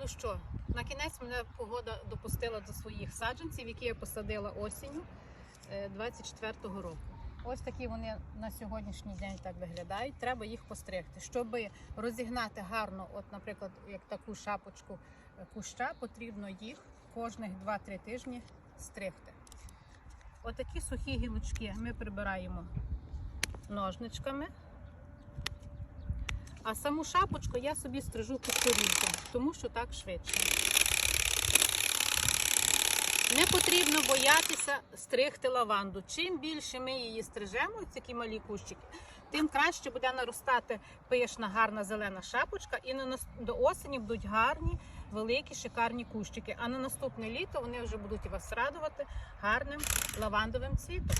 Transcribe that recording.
Ну що, на кінець мене погода допустила до своїх саджанців, які я посадила осінню 24-го року. Ось такі вони на сьогоднішній день так виглядають. Треба їх постригти. Щоб розігнати гарно, от, наприклад, як таку шапочку е, куща, потрібно їх кожних 2-3 тижні стригти. Отакі сухі гілочки ми прибираємо ножничками. А саму шапочку я собі стрижу кускорізком, тому що так швидше. Не потрібно боятися стригти лаванду. Чим більше ми її стрижемо, ось такі малі кущики, тим краще буде наростати пишна, гарна зелена шапочка, і до осені будуть гарні, великі, шикарні кущики. А на наступне літо вони вже будуть вас радувати гарним лавандовим цвітом.